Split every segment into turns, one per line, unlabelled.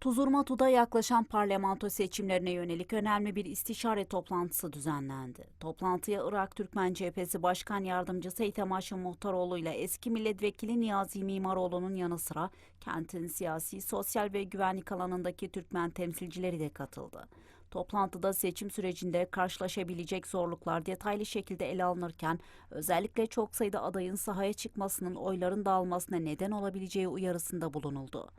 Tuzurmatu'da yaklaşan parlamento seçimlerine yönelik önemli bir istişare toplantısı düzenlendi. Toplantıya Irak Türkmen Cephesi Başkan Yardımcısı Eytemaşı Muhtaroğlu ile eski milletvekili Niyazi Mimaroğlu'nun yanı sıra kentin siyasi, sosyal ve güvenlik alanındaki Türkmen temsilcileri de katıldı. Toplantıda seçim sürecinde karşılaşabilecek zorluklar detaylı şekilde ele alınırken özellikle çok sayıda adayın sahaya çıkmasının oyların dağılmasına neden olabileceği uyarısında bulunuldu.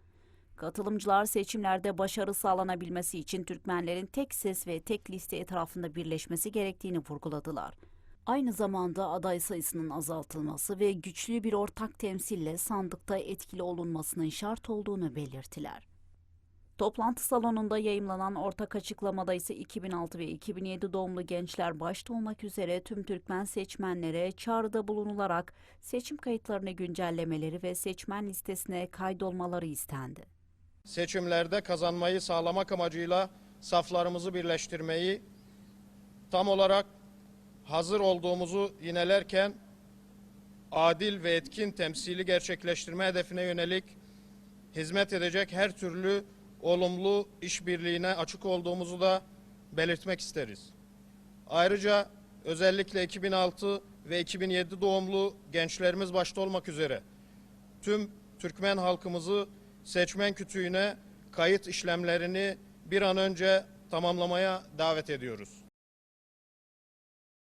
Katılımcılar seçimlerde başarı sağlanabilmesi için Türkmenlerin tek ses ve tek liste etrafında birleşmesi gerektiğini vurguladılar. Aynı zamanda aday sayısının azaltılması ve güçlü bir ortak temsille sandıkta etkili olunmasının şart olduğunu belirttiler. Toplantı salonunda yayımlanan ortak açıklamada ise 2006 ve 2007 doğumlu gençler başta olmak üzere tüm Türkmen seçmenlere çağrıda bulunularak seçim kayıtlarını güncellemeleri ve seçmen listesine kaydolmaları istendi.
Seçimlerde kazanmayı sağlamak amacıyla saflarımızı birleştirmeyi tam olarak hazır olduğumuzu yinelerken adil ve etkin temsili gerçekleştirme hedefine yönelik hizmet edecek her türlü olumlu işbirliğine açık olduğumuzu da belirtmek isteriz. Ayrıca özellikle 2006 ve 2007 doğumlu gençlerimiz başta olmak üzere tüm Türkmen halkımızı seçmen kütüğüne kayıt işlemlerini bir an önce tamamlamaya davet ediyoruz.